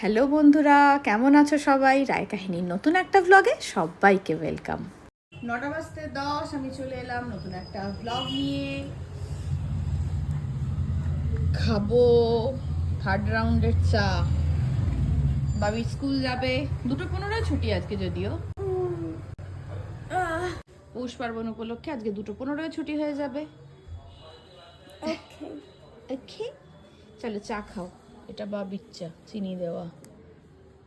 Hello বন্ধুরা কেমন আছো সবাই? রায় কাহিনীর নতুন একটা ব্লগে সবাইকে ওয়েলকাম নটা বাজতে দশ আমি চলে এলাম নতুন একটা ব্লগ নিয়ে। খাব থার্ড রাউন্ডের চা। বাবি স্কুল যাবে। দুটো পনেরোয় ছুটি আজকে যদিও। পৌষ পার্বণ উপলক্ষে আজকে দুটো পনেরোয় ছুটি হয়ে যাবে। ওকে চলো চা খাও। এটা বাবির চা চিনি দেওয়া।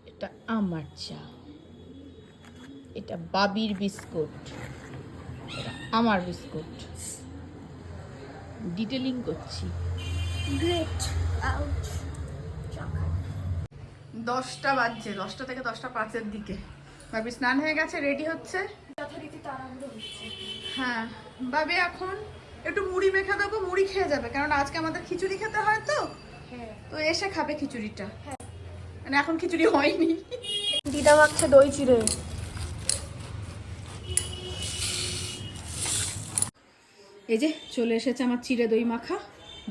এটা আমার চা। এটা বাবির বিস্কুট। এটা আমার বিস্কুট। ডিটেলিং করছি. দশটা বাজছে দশটা থেকে দশটা পাঁচের দিকে। বাবি স্নান হয়ে গেছে রেডি হচ্ছে? যথারীতি তাড়াহুড়ো হচ্ছে। হ্যাঁ। বাবি এখন একটু মুড়ি মেখে দেবো মুড়ি খেয়ে যাবে। কারণ আজকে আমাদের খিচুড়ি খেতে হয় তো। তো এসে খাবে খিচুড়িটা। মানে এখন খিচুড়ি হয়নি। দিদা মাখছে দই চিড়ে। এই যে চলে এসেছে আমার চিড়ে দই মাখা।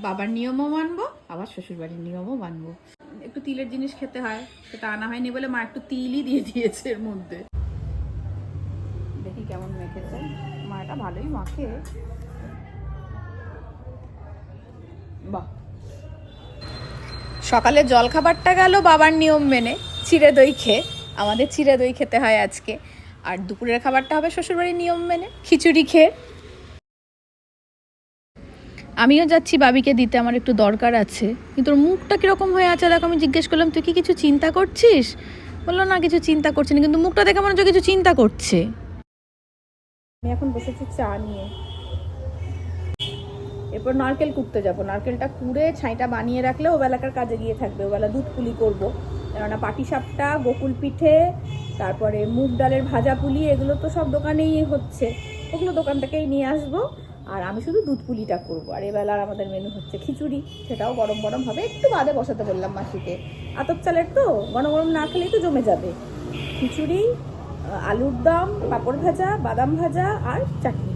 বাবার নিয়মও মানবো আবার শ্বশুরবাড়ির নিয়মও মানবো। একটু তিলের জিনিস খেতে হয় সেটা আনা হয়নি বলে মা একটু তিলই দিয়ে দিয়েছে এর মধ্যে। দেখি কেমন মেখেছে। মা এটা ভালোই মাখে। বাহ। সকালে জল খাবারটা গেল, বাবার নিয়ম মেনে। চিড়ে দই খেয়ে। আমাদের চিড়ে দই খেতে হয় আজকে। আর দুপুরের খাবারটা হবে শ্বশুরবাড়ির নিয়ম মেনে। খিচুড়ি খেয়ে। আমিও যাচ্ছি বাবিকে দিতে, আমার একটু দরকার আছে। কিন্তু মুখটা কীরকম হয়ে আছে দেখো, আমি জিজ্ঞেস করলাম, তুই কি কিছু চিন্তা করছিস? বলল, না, কিছু চিন্তা করছি না। কিন্তু মুখটা দেখে মনে হচ্ছে কিছু চিন্তা করছে। আমি এখন বসেছি চা নিয়ে। এরপর নারকেল কুটতে যাব। নারকেলটা কুড়ে ছাইটা বানিয়ে রাখলে ও বেলাকার কাজে গিয়ে থাকবে। ও বেলা দুধ পুলি করব। কেননা পাটিসাপটা গোকুল পিঠে, তারপরে মুগ ডালের ভাজা পুলি, এগুলো তো সব দোকানেই হচ্ছে। ওগুলো দোকান থেকেই নিয়ে আসব। আর আমি শুধু দুধ পুলিটা করব। আর এবেলার আমাদের মেনু হচ্ছে খিচুড়ি। সেটাও গরম গরম হবে। একটু বাদে বসাতে বললাম মাসিকে। আতপ চালের তো গরম গরম না খেলেই তো জমে যাবে। খিচুড়ি, আলুর দম, পাঁপড় ভাজা, বাদাম ভাজা আর চাটনি।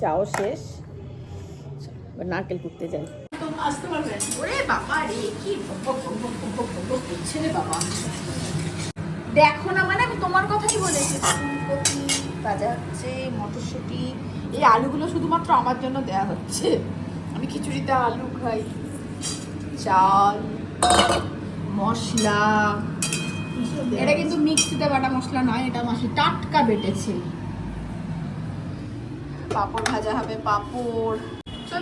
চাও শেষ। নারকেল কুটতে যাই। বাবা রে, কি বাবা। দেখো না মানে আমি তোমার কথাই বলেছি ফুলকপি বাজার হচ্ছে মটরশুঁটি, এই আলুগুলো শুধুমাত্র আমার জন্য দেয়া হচ্ছে। আমি খিচুড়িতে আলু খাই, চাল, মশলা, এটা কিন্তু মিক্সিতে বাটা মশলা নয়, এটা মাসি টাটকা বেটেছে। পাপড় ভাজা হবে, পাপড়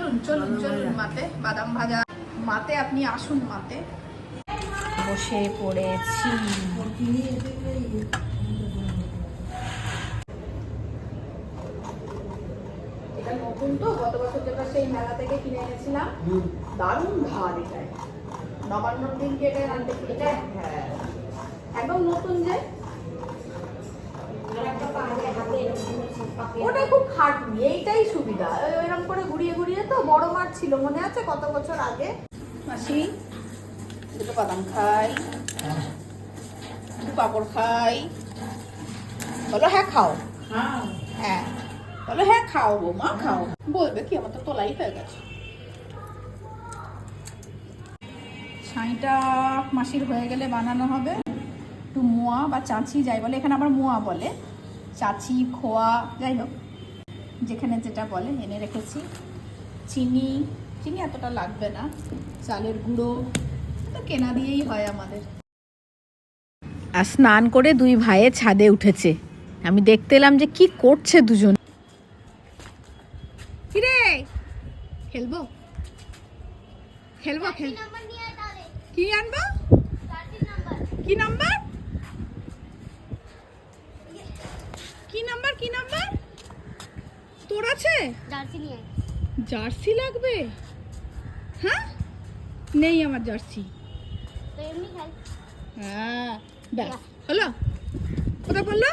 চলুন চলুন চলুন মাতে বাদাম ভাজা। মাতে আপনি আসুন মাতে বসে পড়েছি। এটা নতুন তো গত বছর যেটা সেই মেলা থেকে কিনে এনেছিলাম। দারুণ ধার এটায়। নবান্নর দিনকে এটা আনতে এটা হ্যাঁ। একদম নতুন যে। ওটা খুব খাটনি এইটাই সুবিধা। ওইরকম করে ঘুরিয়ে ঘুরিয়ে তো বড় মাঠ ছিল মনে আছে কত বছর আগে? মাসি দুটো বাদাম খাই দুটো পাঁপড় খাই। বলো হ্যাঁ খাও। হ্যাঁ। বলো হ্যাঁ খাও বৌমা খাও। বলবে কি আমার তো তোলাই হয়ে গেছে। ছাইটা মাসির হয়ে গেলে বানানো হবে। একটু মোয়া বা চাঁচি যাই বলে এখানে আবার মোয়া বলে। চাচি খোয়া যাই হোক যেখানে যেটা বলে এনে রেখেছি। চিনি চিনি এতটা লাগবে না। চালের গুঁড়ো তো কেনা দিয়েই হয় আমাদের। আর স্নান করে দুই ভাইয়ে ছাদে উঠেছে। আমি দেখতে এলাম যে কি করছে দুজন। কিরে? খেলব? খেলব খেল কি আনব? কি নাম্বার? কি নাম্বার? তোর আছে? জার্সি লাগবে? হ্যাঁ? নেই আমার জার্সি। হ্যাঁ ব্যাস। হলো? কোথায় পড়ল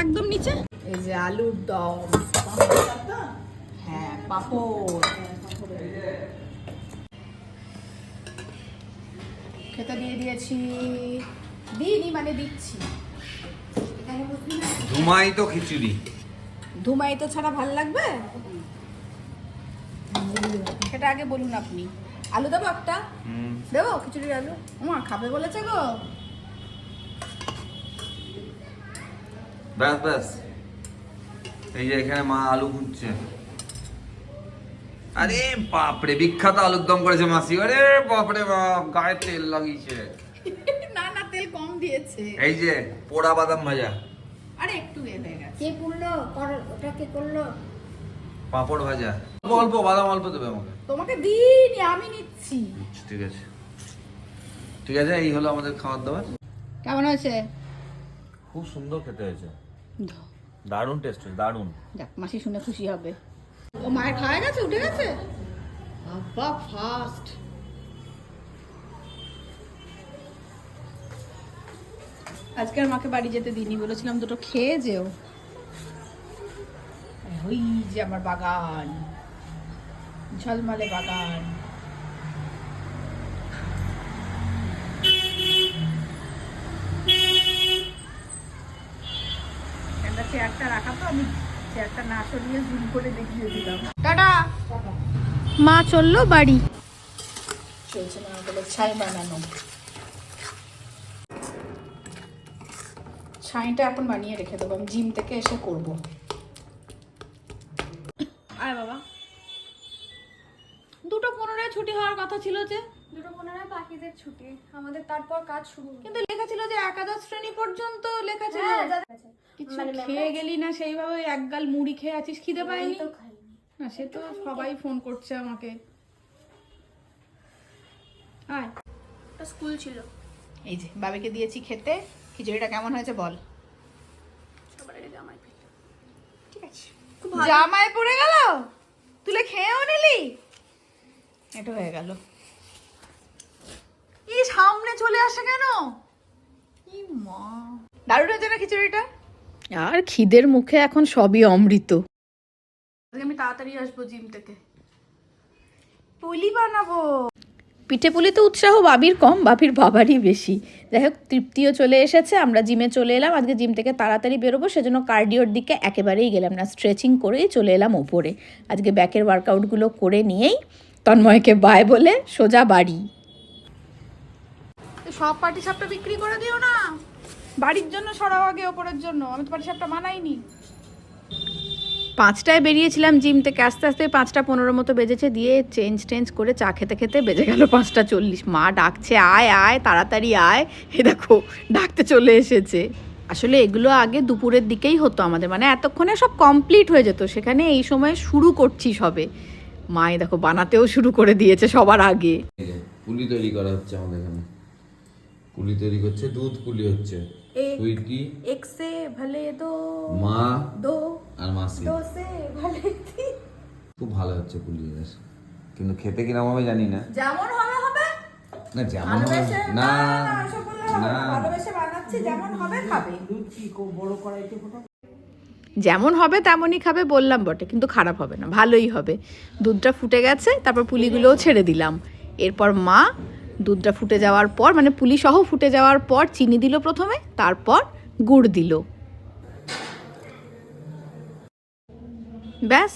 একদম নিচে? এই যে আলুর দম। হ্যাঁ পাপড়। খেতে দিয়ে দিয়েছি। দিইনি মানে দিচ্ছি। এখানে বুঝলি না ধুমাই তো খিচুড়ি। ধুমাই তো ছাড়া ভালো লাগবে? সেটা আগে বলুন আপনি। আলু দেবো একটা? দেবো খিচুড়ির আলু? মা খাবে বলেছে গো। ব্যাস ব্যাস। এই যে এখানে মা আলু খুঁজছে। আরে বাপরে বিখ্যাত আলুর দম করেছে মাসি। আরে বাপরে বাপ গায়ে তেল লাগিয়েছে। দিয়েছে। এই যে পোড়া বাদাম ভাজা। আরে একটু এ হয়ে গেছে। কে করল? ওটা কে করল। পাঁপড় ভাজা। অল্প অল্প বাদাম অল্প দেবে আমাকে। তোমাকে দিইনি আমি নিচ্ছি। আচ্ছা, ঠিক আছে। ঠিক আছে এই হলো আমাদের খাবার দাবার কেমন হয়েছে? খুব সুন্দর খেতে হয়েছে। দারুণ টেস্ট হয়েছে দারুণ। যাক মাসি শুনে খুশি হবে। ও মায়ের খাওয়া গেছে? উঠে গেছে? বাবা ফাস্ট আজকে আর মাকে বাড়ি যেতে দিইনি বলেছিলাম দুটো খেয়ে যেও। ওই যে আমার বাগান ঝলমলে বাগান। চেয়ারটা রাখা তো আমি চেয়ারটা না সরিয়ে জুম করে দেখিয়ে দিলাম। টাটা। মা চলল বাড়ি। চলছে না ছাই বানানো। ছাইটা এখন বানিয়ে রেখে দেবো আমি জিম থেকে এসে করব। আয় বাবা। দুটো পনেরোয় ছুটি হওয়ার কথা ছিল যে? দুটো পনেরো পাখিদের ছুটি। আমাদের তারপর কাজ শুরু কিন্তু লেখা ছিল যে একাদশ শ্রেণি পর্যন্ত লেখা ছিল। হ্যাঁ, আছে। কিছু মানে খেয়ে গেলি না সেইভাবে? ওই এক গাল মুড়ি খেয়ে আছিস খিদে পাইনি না সে তো সবাই ফোন করছে আমাকে। আয়। স্কুল ছিল। এই যে বাবাকে দিয়েছি খেতে। খিচুড়িটা কেমন হয়েছে বল। ঠিক আছে। জামায় পড়ে গেল? তুলে খেয়েও নিলি? এটা হয়ে গেল। ই সামনে চলে আসে কেন? ই মা। দারুণ হয়েছে না খিচুড়িটা? আর খিদের মুখে এখন সবই অমৃত। আমি তাড়াতাড়ি আসব জিম থেকে। পুলি বানাবো। পিঠে পুলিতে উৎসাহ, বাবির কম, বাবির বাবারই বেশি। যাই হোক, তৃপ্তিও চলে এসেছে, আমরা জিমে চলে এলাম, আজকে জিম থেকে তাড়াতাড়ি বেরোবো, সেজন্য কার্ডিওর দিকে একেবারেই গেলাম না, স্ট্রেচিং করেই চলে এলাম ওপরে। আজকে ব্যাকের ওয়ার্কআউটগুলো করে নিয়েই তন্ময়কে বায় বলে সোজা বাড়ি। সব পাটি সাপটা বিক্রি করে দিও না? বাড়ির জন্য সরাও আগে, ওপরের জন্য। আমি তো পাটি সাপটা মানাইনি পাঁচটায় বেরিয়েছিলাম জিম থেকে, আস্তে আস্তে পাঁচটা পনেরো মতো বেজেছে, দিয়ে চেঞ্জ টেঞ্জ করে চা খেতে খেতে বেজে গেল পাঁচটা চল্লিশ। মা ডাকছে, আয় আয়, তাড়াতাড়ি আয়। এ দেখো, ডাকতে চলে এসেছে। আসলে এগুলো আগে দুপুরের দিকেই হতো আমাদের মানে এতক্ষণে সব কমপ্লিট হয়ে যেত, সেখানে এই সময় শুরু করছি সবে। মা, এ দেখো, বানাতেও শুরু করে দিয়েছে সবার আগে। পুলি তৈরি করা হচ্ছে আমাদের এখানে। পুলি তৈরি করছে, দুধ পুলি হচ্ছে। সে ভলে দো মা দো আর মাসি দো সে ভলে তিন। খুব ভালো হচ্ছে পুলি কিন্তু খেতে কিরম হবে জানি না যেমন হবে হবে না যেমন হবে না না, হবে ভালোবেসে যেমন হবে খাবে যেমন হবে তেমনই খাবে বললাম বটে কিন্তু খারাপ হবে না ভালোই হবে। দুধটা ফুটে গেছে তারপর পুলিগুলোও ছেড়ে দিলাম। এরপর মা দুধটা ফুটে যাওয়ার পর মানে পুলি সহ ফুটে যাওয়ার পর চিনি দিল প্রথমে তারপর গুড় দিল। ব্যাস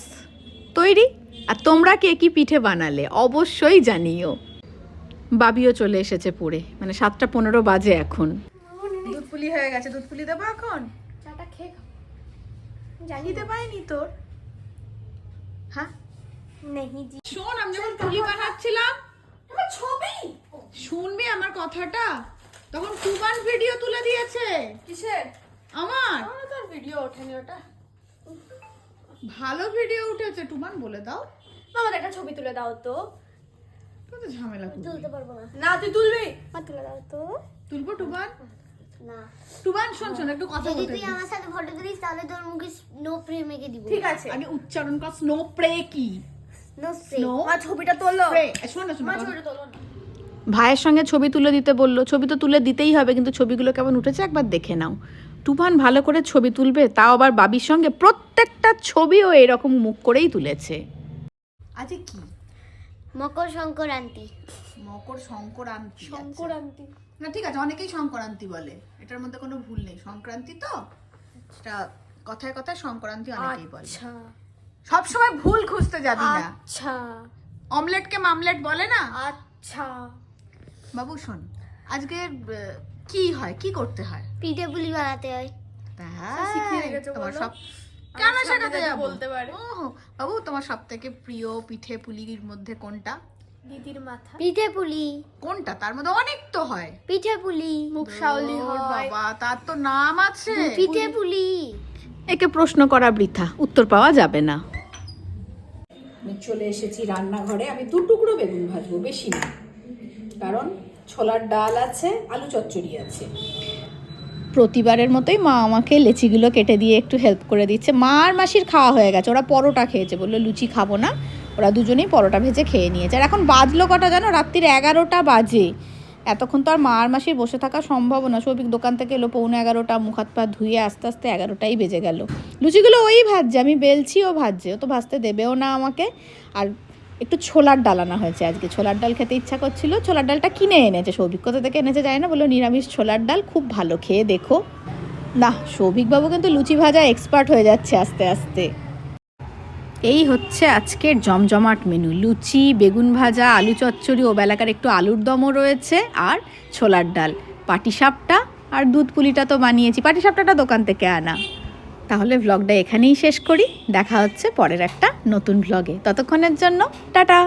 তৈরি। আর তোমরা কে কি পিঠে বানালে অবশ্যই জানিও। বাবিও চলে এসেছে পড়ে মানে সাতটা পনেরো বাজে এখন। দুধ পুলি হয়ে গেছে দুধ পুলি দেবো এখন? চাটা খেয়ে খাও। জানি দিতে তোর? হ্যাঁ? নেহি জি শোন আমি যখন পুলি বানাচ্ছিলাম আমার ছবি? শুনবি আমার কথাটা? তখন কুবান ভিডিও তুলে দিয়েছে। কিসের? আমার? আমার তোর ভিডিও ওঠেনি ওটা। ভালো ভিডিও উঠেছে টুমান বলে দাও। মামা একটা ছবি তুলে দাও তো। তুই তো ঝামেলা করবি। তুলতে পারব না। না তুই তুলবি? মা তুলে দাও তো। তুলবো টুবান না। টুবান শোন শোন একটু কথা বলতে তুই আমার সাথে ফটো তুলিস তাহলে তোর মুখে স্নো প্রে মেখে দিব। ঠিক আছে। আগে উচ্চারণ কর স্নো প্রে কি? স্নো? মা ছবিটা তোলো। প্রে শোন না শোন মা ছবিটা তোলো না। ভাইয়ের সঙ্গে ছবি তুলে দিতে বলল ছবি তো তুলে দিতেই হবে কিন্তু ছবিগুলো কেমন উঠেছে একবার দেখে নাও। তুফান ভালো করে ছবি তুলবে তাও আবার বাবির সঙ্গে প্রত্যেকটা ছবিও এরকম মুখ করেই তুলেছে। আজকে কি? মকর সংক্রান্তি। মকর সংক্রান্তি আচ্ছা। সংক্রান্তি। না ঠিক আছে অনেকেই সংক্রান্তি বলে। এটার মধ্যে কোনো ভুল নেই। সংক্রান্তি তো এটা কথায় কথায় সংক্রান্তি অনেকেই বলে। আচ্ছা। সব সময় ভুল খুঁজতে যাবি না। আচ্ছা। অমলেটকে মামলেট বলে না? আচ্ছা। বাবু শোন আজকে কি হয়? কি করতে হয়? পিঠে পুলি বানাতে হয়। তোমার সব কেন শেখাতে যাব? বলতে পারে। বাবু তোমার সব থেকে প্রিয় পিঠে পুলির মধ্যে কোনটা? দিদির মাথা। পিঠে পুলি। কোনটা? তার মধ্যে অনেক তো হয়। পিঠে পুলি। মুখ হয়। বাবা তার তো নাম আছে। পিঠে পুলি। একে প্রশ্ন করা বৃথা উত্তর পাওয়া যাবে না। আমি চলে এসেছি রান্নাঘরে। আমি দু টুকরো বেগুন ভাজবো বেশি না। কারণ ছোলার ডাল আছে, আলু চচ্চড়ি আছে। প্রতিবারের মতোই মা আমাকে লেচিগুলো কেটে দিয়ে একটু হেল্প করে দিচ্ছে। মা আর মাসির খাওয়া হয়ে গেছে, ওরা পরোটা খেয়েছে, বলল, লুচি খাব না। ওরা দুজনেই পরোটা ভেজে খেয়ে নিয়েছে। আর এখন বাজলো কটা জানো? রাত্রির এগারোটা বাজে। এতক্ষণ তো আর মা আর মাসির বসে থাকা সম্ভব না। সৌভিক দোকান থেকে এলো পৌনে এগারোটা, মুখ হাত পা ধুয়ে আস্তে আস্তে এগারোটাই বেজে গেল। লুচিগুলো ওই ভাজছে, আমি বেলছি ও ভাজছে। ও তো ভাজতে দেবেও না আমাকে। আর একটু ছোলার ডাল আনা হয়েছে আজকে। ছোলার ডাল খেতে ইচ্ছা করছিল। ছোলার ডালটা কিনে এনেছে কোথা থেকে এনেছে যায় না, বলল নিরামিষ ছোলার ডাল, খুব ভালো, খেয়ে দেখো। না, সৌভিকবাবু কিন্তু লুচি ভাজা এক্সপার্ট হয়ে যাচ্ছে আস্তে আস্তে। এই হচ্ছে আজকের জমজমাট মেনু লুচি, বেগুন ভাজা, আলু চচ্চড়ি, ও বেলাকার একটু আলুর দমও রয়েছে, আর ছোলার ডাল। পাটিসাপটা আর দুধ পুলিটা তো বানিয়েছি। পাটিসাপটাটা দোকান থেকে আনা। তাহলে ভ্লগটা এখানেই শেষ করি। দেখা হচ্ছে পরের একটা নতুন ভ্লগে ততক্ষণের জন্য টাটা!